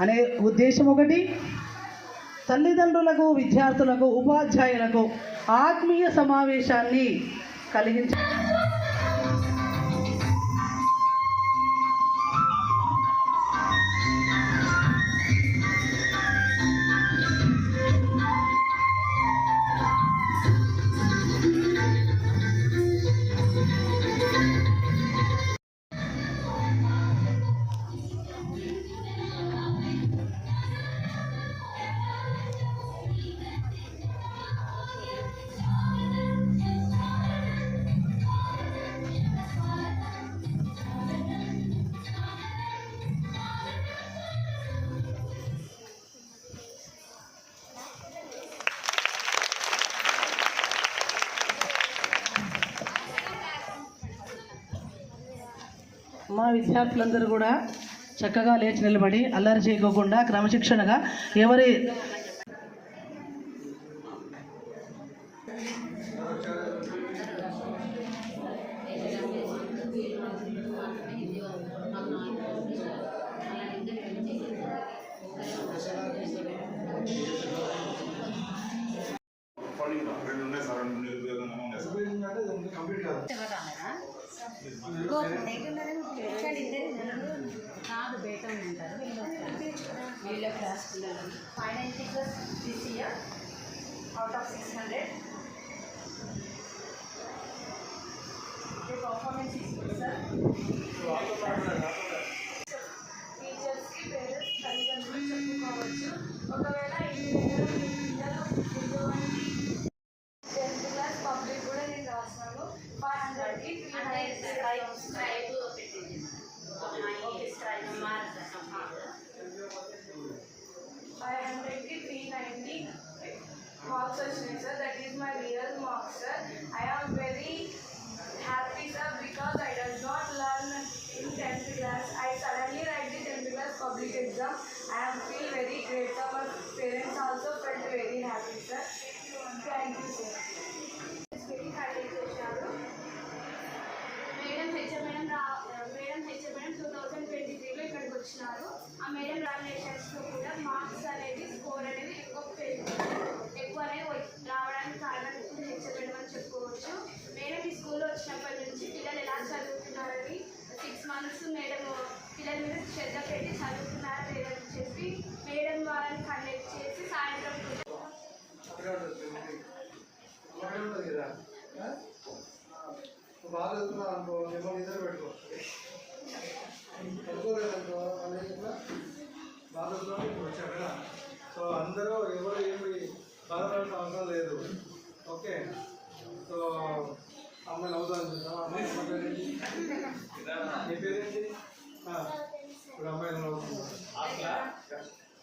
అనే ఉద్దేశం ఒకటి. తల్లిదండ్రులకు విద్యార్థులకు ఉపాధ్యాయులకు ఆత్మీయ సమావేశాన్ని కలిగించ మా విద్యార్థులందరూ కూడా చక్కగా లేచి నిలబడి అల్లరి చేయకోకుండా క్రమశిక్షణగా ఎవరి కంప్లీట్ కాదు. కాదు బేటం ఉంటారు వీళ్ళ క్లాస్ పిల్లలు. Five ninety plus this year out of six hundred performance ఇస్తుంది సార్ టీచర్స్కి పేరెంట్స్ తల్లిదండ్రులు చెప్పుకోవచ్చు. ఒకవేళ ఇంటి దగ్గర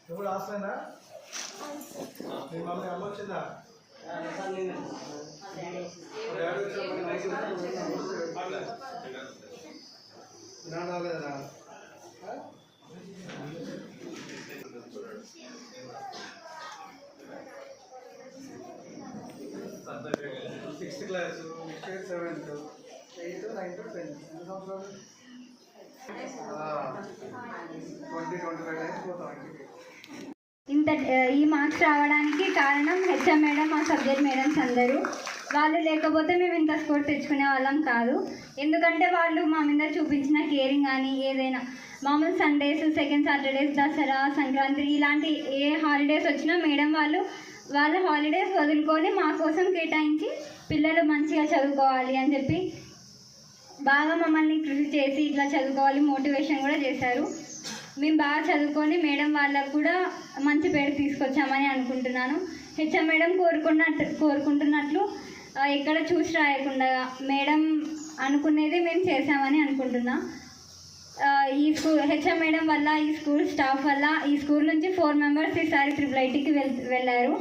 ఇప్పుడు హాస్టలేనా మీ మమ్మీ అమ్మ వచ్చిందా? రాలేదా sixth class next year seventh eighth ninth tenth ఎన్ని సంవత్సరాలు? ట్వంటీ ట్వంటీ ఫైవ్ డేస్ పోతాం ఇంటికి. Uh, ఈ మార్క్స్ రావడానికి కారణం హెచ్ఎం మేడం మా సబ్జెక్ట్ మేడమ్స్ అందరూ. వాళ్ళు లేకపోతే మేము ఇంత స్కోర్ తెచ్చుకునే వాళ్ళం కాదు. ఎందుకంటే వాళ్ళు మా మీద చూపించిన కేరింగ్ కానీ ఏదైనా మామూలు Sundays second Saturdays Dasara Sankranti ఇలాంటి ఏ హాలిడేస్ వచ్చినా మేడం వాళ్ళు వాళ్ళ హాలిడేస్ వదులుకొని మా కోసం కేటాయించి పిల్లలు మంచిగా చదువుకోవాలి అని చెప్పి బాగా మమ్మల్ని కృషి చేసి ఇట్లా చదువుకోవాలి మోటివేషన్ కూడా చేశారు. మేము బాగా చదువుకొని మేడం వాళ్ళకు కూడా మంచి పేరు తీసుకొచ్చామని అనుకుంటున్నాను. హెచ్ఎం మేడం కోరుకున్నట్టు కోరుకుంటున్నట్లు ఎక్కడ చూసి రాయకుండా మేడం అనుకునేది మేము చేసామని అనుకుంటున్నాం. ఈ స్కూల్ హెచ్ఎం మేడం వల్ల ఈ స్కూల్ స్టాఫ్ వల్ల ఈ స్కూల్ నుంచి ఫోర్ మెంబర్స్ ఈసారి ట్రిపుల్ ఐటీకి వెల్ వెళ్ళారు.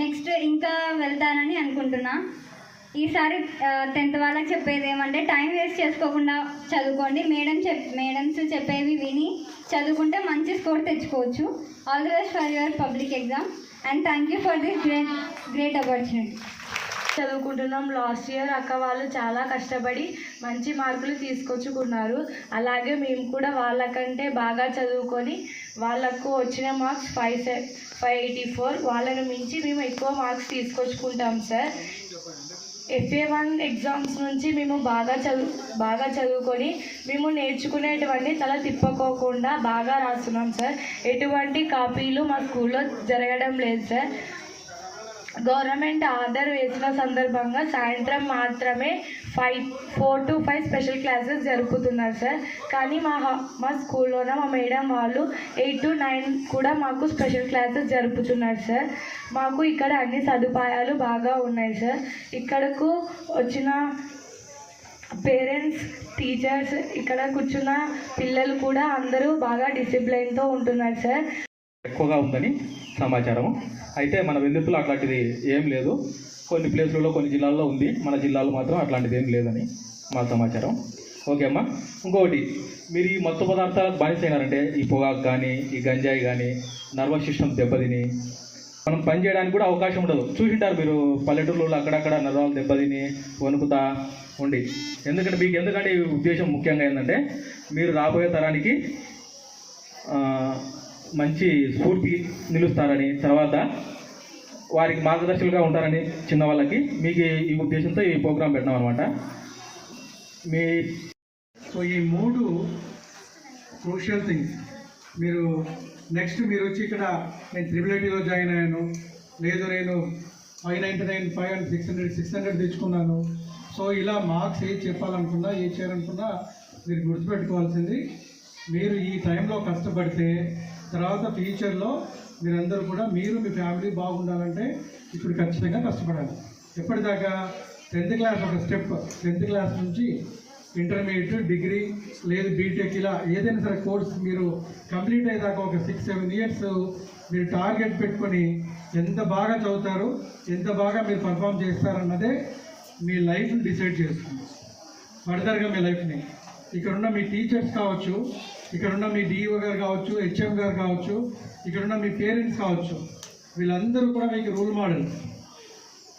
నెక్స్ట్ ఇంకా వెళ్తారని అనుకుంటున్నాను ఈసారి టెన్త్ వాళ్ళకి చెప్పేది ఏమంటే టైం వేస్ట్ చేసుకోకుండా చదువుకోండి. మేడం చెప్ మేడమ్స్ చెప్పేవి విని చదువుకుంటే మంచి స్కోర్ తెచ్చుకోవచ్చు. All the best for your public exam and thank you for this great great opportunity చదువుకుంటున్నాం. లాస్ట్ ఇయర్ అక్క వాళ్ళు చాలా కష్టపడి మంచి మార్కులు తీసుకొచ్చుకున్నారు. అలాగే మేము కూడా వాళ్ళకంటే బాగా చదువుకొని వాళ్ళకు వచ్చిన marks five say five eighty four వాళ్ళని మించి మేము ఎక్కువ మార్క్స్ తీసుకొచ్చుకుంటాం సార్. ఎఫ్ఏ వన్ ఎగ్జామ్స్ నుంచి మేము బాగా చదువు బాగా చదువుకొని మేము నేర్చుకునేటువంటి తల తిప్పుకోకుండా బాగా రాస్తున్నాం సార్ ఎటువంటి కాపీలు మా స్కూల్లో జరగడం లేదు సార్ గవర్నమెంట్ ఆర్డర్ వేసిన సందర్భంగా సాయంత్రం మాత్రమే five four to five special classes జరుపుతున్నారు సార్. కానీ మా మా స్కూల్లోన మా మేడం వాళ్ళు ఎయిట్ టు నైన్ కూడా మాకు స్పెషల్ క్లాసెస్ జరుపుతున్నారు సార్. మాకు ఇక్కడ అన్ని సదుపాయాలు బాగా ఉన్నాయి సార్. ఇక్కడకు వచ్చిన పేరెంట్స్ టీచర్స్ ఇక్కడ కూర్చున్న పిల్లలు కూడా అందరూ బాగా డిసిప్లైన్తో ఉంటున్నారు సార్. ఎక్కువగా ఉందని సమాచారం అయితే మన వెల్లుతులు అట్లాంటిది ఏం లేదు. కొన్ని ప్లేసులలో కొన్ని జిల్లాల్లో ఉంది. మన జిల్లాలో మాత్రం అట్లాంటిది ఏం లేదని మా సమాచారం. ఓకే అమ్మా. ఇంకొకటి మీరు ఈ మత్తు పదార్థాలకు బానిసైనారంటే ఈ పొగాకు కానీ ఈ గంజాయి కానీ నర్వస్ సిస్టమ్ దెబ్బతిని మనం పని చేయడానికి కూడా అవకాశం ఉండదు. చూసింటారు మీరు పల్లెటూరులో అక్కడక్కడ నరాలు దెబ్బతిని వణుకుతా ఉండి. ఎందుకంటే మీకు ఎందుకంటే ఈ ఉద్దేశం ముఖ్యంగా ఏంటంటే మీరు రాబోయే తరానికి మంచి స్ఫూర్తి నిలుస్తారని తర్వాత వారికి మార్గదర్శకులుగా ఉంటారని చిన్న వాళ్ళకి మీకు ఈ ఉద్దేశంతో ఈ ప్రోగ్రాం పెట్టినాం అనమాట మీ సో ఈ మూడు క్రూషియల్ థింగ్స్ మీరు నెక్స్ట్ మీరు వచ్చి ఇక్కడ నేను త్రిబుల్ జాయిన్ అయ్యాను. లేదు నేను five ninety nine five and six hundred six hundred తెచ్చుకున్నాను. సో ఇలా మార్క్స్ ఏది చెప్పాలనుకున్నా ఏది చేయాలనుకున్నా మీరు గుర్తుపెట్టుకోవాల్సింది మీరు ఈ టైంలో కష్టపడితే తర్వాత ఫ్యూచర్లో మీరందరూ కూడా మీరు మీ ఫ్యామిలీ బాగుండాలంటే ఇప్పుడు ఖచ్చితంగా కష్టపడాలి. ఎప్పటిదాకా టెన్త్ క్లాస్ ఒక స్టెప్ టెన్త్ క్లాస్ నుంచి ఇంటర్మీడియట్ డిగ్రీ లేదు బీటెక్ ఇలా ఏదైనా సరే కోర్స్ మీరు కంప్లీట్ అయ్యేదాకా ఒక సిక్స్ సెవెన్ ఇయర్స్ మీరు టార్గెట్ పెట్టుకొని ఎంత బాగా చదువుతారు ఎంత బాగా మీరు పర్ఫామ్ చేస్తారన్నదే మీ లైఫ్ని డిసైడ్ చేస్తుంది. ఫర్దర్గా మీ లైఫ్ని ఇక్కడున్న మీ టీచర్స్ కావచ్చు ఇక్కడున్న మీ డిఈఓ గారు కావచ్చు హెచ్ఎం గారు కావచ్చు ఇక్కడున్న మీ పేరెంట్స్ కావచ్చు వీళ్ళందరూ కూడా మీకు రోల్ మోడల్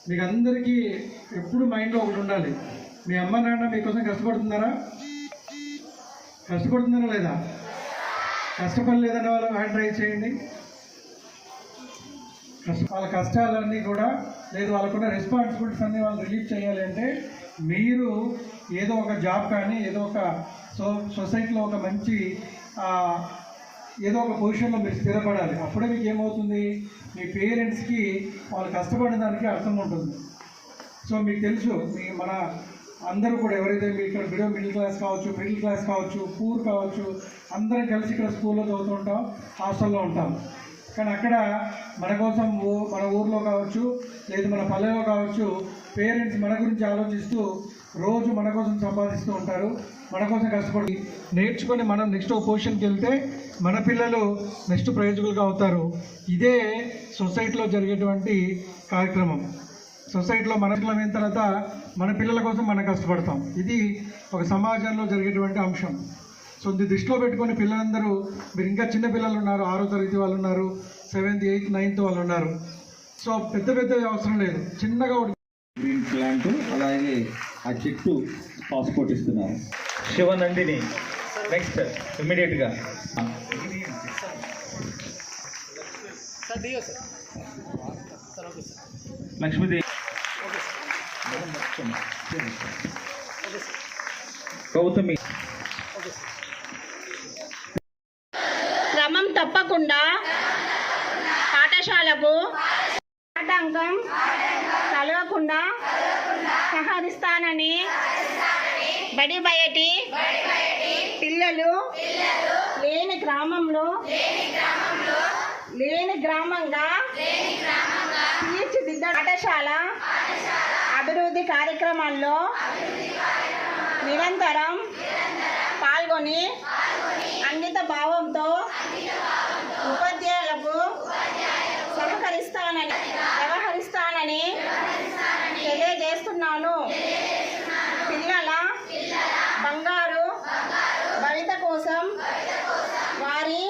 మీకు అందరికీ ఎప్పుడు మైండ్లో ఒకటి ఉండాలి. మీ అమ్మ నాన్న మీకోసం కష్టపడుతున్నారా? కష్టపడుతున్నారా లేదా? కష్టపడలేదన్న వాళ్ళు హ్యాండ్ రైజ్ చేయండి. కష్ట వాళ్ళ కష్టాలన్నీ కూడా లేదు వాళ్ళకున్న రెస్పాన్సిబిలిటీస్ అన్నీ వాళ్ళు రిలీజ్ చేయాలి అంటే మీరు ఏదో ఒక జాబ్ కానీ ఏదో ఒక సో సొసైటీలో ఒక మంచి ఏదో ఒక పొజిషన్లో మీరు స్థిరపడాలి. అప్పుడే మీకు ఏమవుతుంది? మీ పేరెంట్స్కి వాళ్ళు కష్టపడిన దానికి అర్థం ఉంటుంది. సో మీకు తెలుసు మీ మన అందరూ కూడా ఎవరైతే మీ ఇక్కడ బిలో మిడిల్ క్లాస్ కావచ్చు మిడిల్ క్లాస్ కావచ్చు పూర్ కావచ్చు అందరం కలిసి ఇక్కడ స్కూల్లో చదువుతుంటాం హాస్టల్లో ఉంటాం. కానీ అక్కడ మన కోసం మన ఊర్లో కావచ్చు లేదు మన పల్లెలో కావచ్చు పేరెంట్స్ మన గురించి ఆలోచిస్తూ రోజు మన కోసం సంపాదిస్తూ ఉంటారు. మన కోసం కష్టపడి నేర్చుకొని మనం నెక్స్ట్ పొజిషన్కి వెళ్తే మన పిల్లలు నెక్స్ట్ ప్రయోజకులుగా అవుతారు. ఇదే సొసైటీలో జరిగేటువంటి కార్యక్రమం. సొసైటీలో మన పిల్లలు అయిన తర్వాత మన పిల్లల కోసం మనం కష్టపడతాం. ఇది ఒక సమాజంలో జరిగేటువంటి అంశం. సో ఇది దృష్టిలో పెట్టుకొని పిల్లలందరూ మీరు ఇంకా చిన్న పిల్లలు ఉన్నారు ఆరో తరగతి వాళ్ళు ఉన్నారు సెవెంత్ ఎయిత్ నైన్త్ వాళ్ళు ఉన్నారు. సో పెద్ద పెద్ద అవసరం లేదు. చిన్నగా ఒకటి గ్రీన్ ప్లాంట్ అలాగే ఆ చెట్టు పాస్పోర్ట్ ఇస్తున్నారు. శివనందిని నెక్స్ట్ ఇమ్మీడియట్గా లక్ష్మీదేవి. గౌతమి. క్రమం తప్పకుండా పాఠశాలకు ఆటంకం కలగకుండా సహరిస్తానని బడి బయటి పిల్లలు లేని గ్రామంలో లేని గ్రామంగా తీర్చిదిద్ద పాఠశాల అభివృద్ధి కార్యక్రమాల్లో నిరంతరం పాల్గొని అంకిత భావంతో ఉపాధ్యాయులకు వ్యవహరిస్తానని వ్యవహరిస్తానని తెలియజేస్తున్నాను. పిల్లల బంగారు భవిత కోసం వారి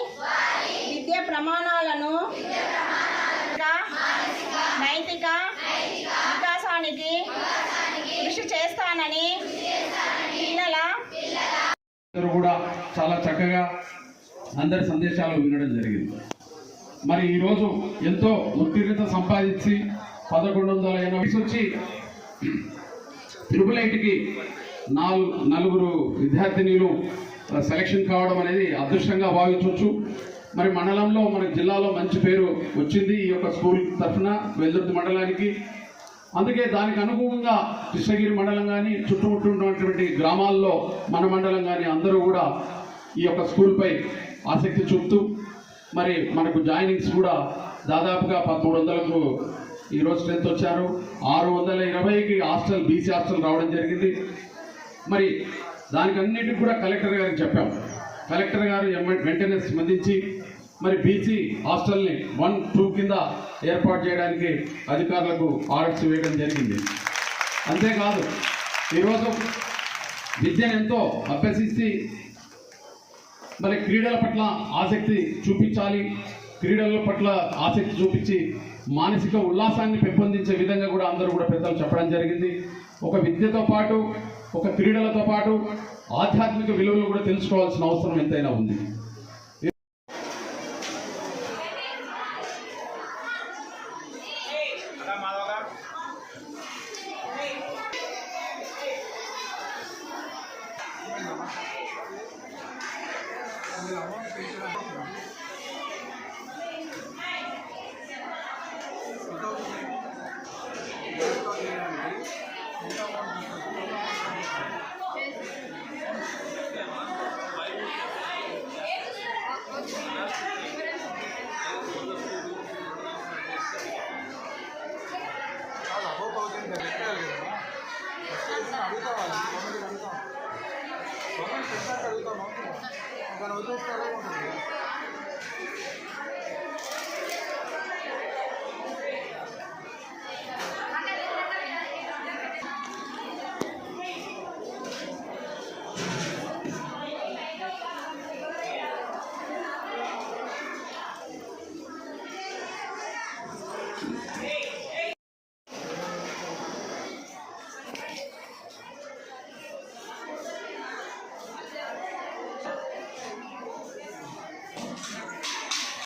విద్య ప్రమాణాలను నైతిక వికాసానికి కృషి చేస్తానని పిల్లల కూడా చాలా చక్కగా అందరి సందేశాలు వినడం జరిగింది. మరి ఈరోజు ఎంతో ఉత్తీర్ణత సంపాదించి పదకొండు వందల ఎనభై వచ్చి త్రిపుల్ ఐటీకి నాలుగు నలుగురు విద్యార్థినీలు సెలక్షన్ కావడం అనేది అదృష్టంగా భావించవచ్చు మరి మండలంలో మన జిల్లాలో మంచి పేరు వచ్చింది ఈ యొక్క స్కూల్ తరఫున వెల్దుర్తి మండలానికి. అందుకే దానికి అనుగుణంగా కృష్ణగిరి మండలం కానీ చుట్టుముట్టు ఉన్నటువంటి గ్రామాల్లో మన మండలం కానీ అందరూ కూడా ఈ యొక్క స్కూల్పై ఆసక్తి చూపుతూ మరి మనకు జాయినింగ్స్ కూడా దాదాపుగా పదమూడు వందలకు ఈరోజు స్ట్రెంత్ వచ్చారు. ఆరు వందల ఇరవైకి హాస్టల్ బీసీ హాస్టల్ రావడం జరిగింది. మరి దానికి అన్నిటికి కూడా కలెక్టర్ గారికి చెప్పాం. కలెక్టర్ గారు వెంటనే స్పందించి మరి బీసీ హాస్టల్ని వన్ టూ కింద ఏర్పాటు చేయడానికి అధికారులకు ఆర్డర్స్ వేయడం జరిగింది. అంతేకాదు ఈరోజు విద్యను ఎంతో అభ్యసించి మరి క్రీడల పట్ల ఆసక్తి చూపించాలి. క్రీడల పట్ల ఆసక్తి చూపించి మానసిక ఉల్లాసాన్ని పెంపొందించే విధంగా కూడా అందరూ కూడా పెద్దలు చెప్పడం జరిగింది. ఒక విద్యతో పాటు ఒక క్రీడలతో పాటు ఆధ్యాత్మిక విలువలు కూడా తెలుసుకోవాల్సిన అవసరం ఎంతైనా ఉంది. C'est la.